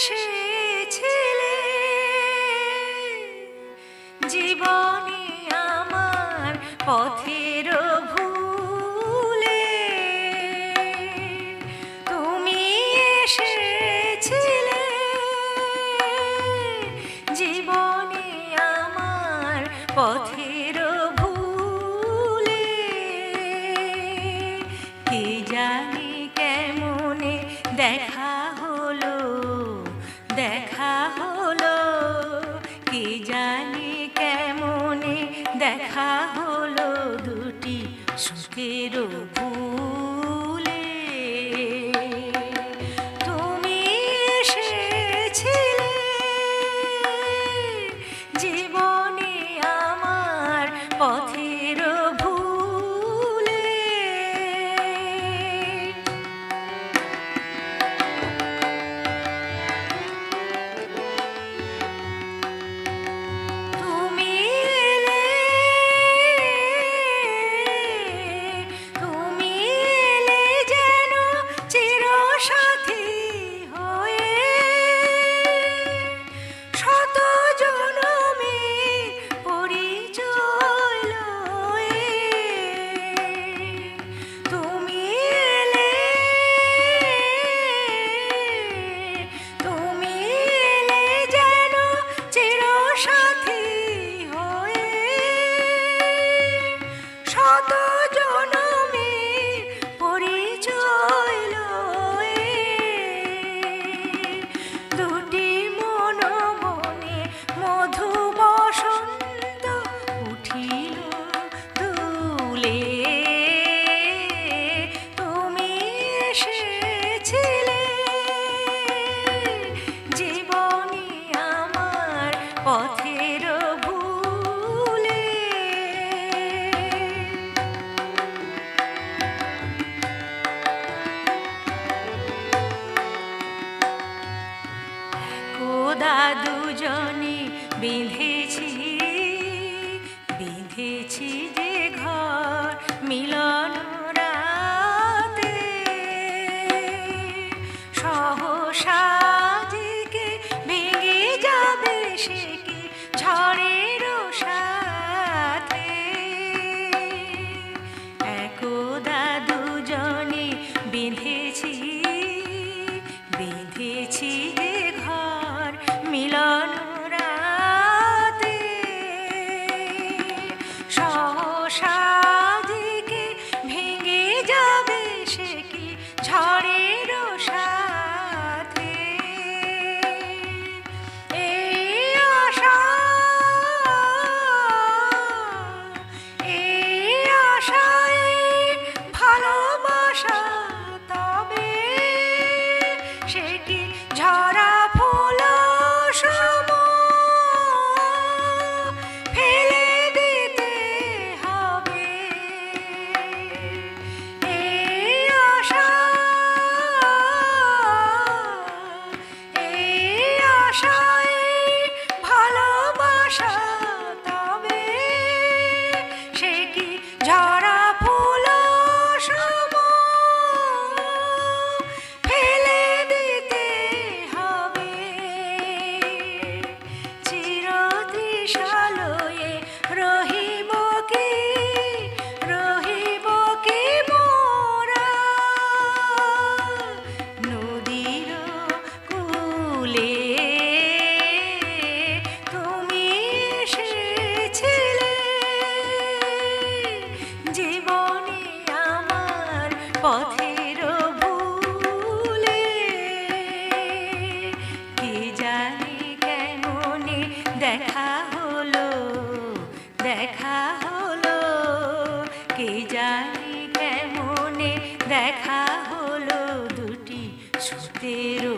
এসেছিলে জীবনে আমার পথের ভুলে। তুমি এসেছিলে জীবনে আমার পথে দেখা হলো কি জানি কেমনে দেখা হলো দুটি সুখের ভূ দুজনে বেঁধেছি। যাই কেমনে? দেখা হলো দুটি সুতের